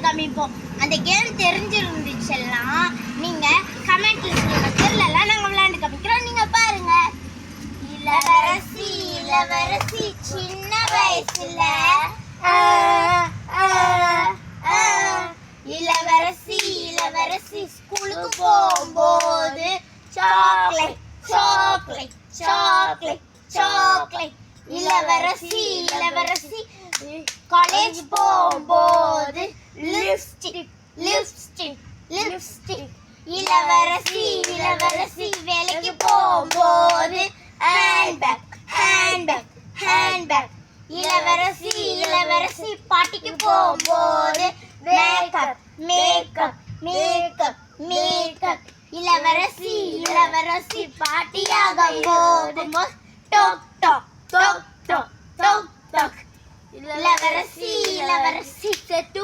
காமிப்போம் அந்த கேம் தெரிஞ்சிருந்துச்செல்லாம் நீங்கள் கமெண்ட்ல சொல்லுங்கள் தெரியலலாம் நாங்கள் விளையாண்டு காமிக்கிறோம். நீங்கள் பாருங்க. இளவரசி இளவரசி சின்ன வயசுல இளவரசி இளவரசி ஸ்கூலுக்கு போகும்போது சாக்லேட் சாக்லேட் சாக்லேட் சாக்லேட் இளவரசி இளவரசி காலேஜ் போகும்போது லிப்ஸ்டிக் லிப்ஸ்டிக் லிப்ஸ்டிக். இளவரசி இளவரசி வேலைக்கு போகும்போது ஹேண்ட்பேக் ஹேண்ட்பேக் ஹேண்ட்பேக் இளவரசி இளவரசி பாட்டிக்கு போகும்போது மேக்கப் மேக்கப் மேக்கப் மேக்கப் இளவரசி இளவரசி பாட்டியாக போது டோக் டோக் டோக் டோக் டோக் டோக். இளவரசி இளவரசி செட்டு